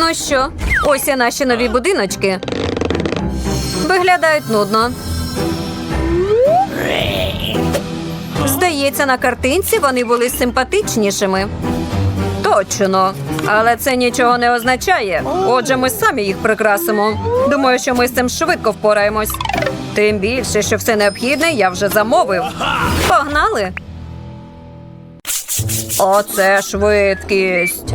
Ну що, ось і наші нові будиночки. Виглядають нудно. Здається, на картинці вони були симпатичнішими. Точно. Але це нічого не означає. Отже, ми самі їх прикрасимо. Думаю, що ми з цим швидко впораємось. Тим більше, що все необхідне я вже замовив. Погнали. Оце швидкість.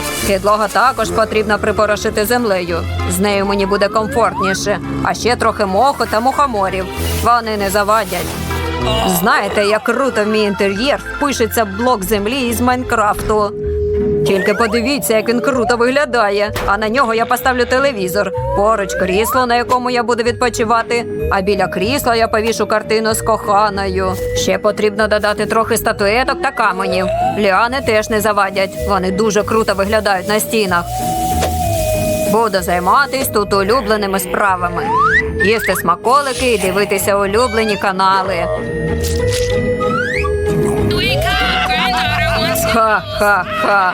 Підлога також потрібно припорошити землею. З нею мені буде комфортніше, а ще трохи моху та мухоморів. Вони не завадять. Знаєте, як круто в мій інтер'єр впишеться блок землі із Майнкрафту. Тільки подивіться, як він круто виглядає. А на нього я поставлю телевізор. Поруч крісло, на якому я буду відпочивати. А біля крісла я повішу картину з коханою. Ще потрібно додати трохи статуеток та каменів. Ліани теж не завадять. Вони дуже круто виглядають на стінах. Буду займатись тут улюбленими справами. Їсти смаколики і дивитися улюблені канали. Ха-ха-ха.